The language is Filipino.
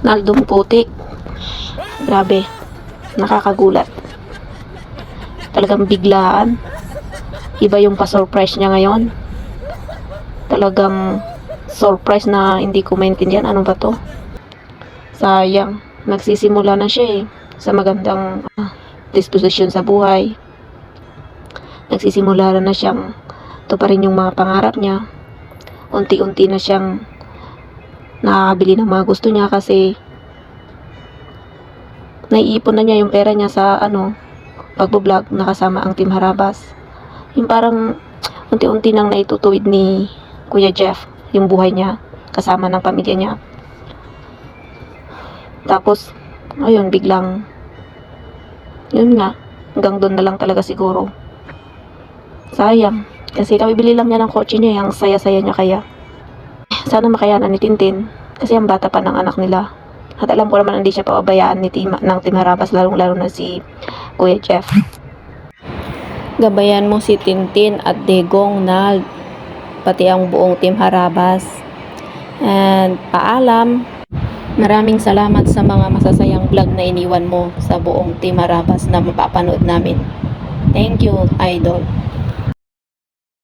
Naldong putik. Grabe. Nakakagulat. Talagang biglaan. Iba yung pa-surprise niya ngayon. Talagang surprise na hindi ko maintindihan. Ano ba to? Sayang. Nagsisimula na siya eh. Sa magandang ah, disposition sa buhay. Nagsisimula na siyang tuparin yung mga pangarap niya. Unti-unti na siyang nakakabili ng mga gusto niya kasi naiipon na niya yung pera niya sa ano pagbo-vlog na kasama ang Team Harabas. Yung parang unti-unti nang naitutuwid ni Kuya Jeff yung buhay niya kasama ng pamilya niya. Tapos, ayun, biglang, yun nga, hanggang doon na lang talaga siguro. Sayang, kasi kabibili lang niya ng kotse niya, yung saya-saya niya kaya. Sana makayanan ni Tintin, kasi ang bata pa ng anak nila. At alam ko naman hindi siya pababayaan ni Tim, ng Team Harabas, lalong-lalo na si Kuya Jeff. Gabayan mo si Tintin at Degong Nald, pati ang buong Team Harabas. And paalam, maraming salamat sa mga masasayang vlog na iniwan mo sa buong Team Harabas na mapapanood namin. Thank you, Idol.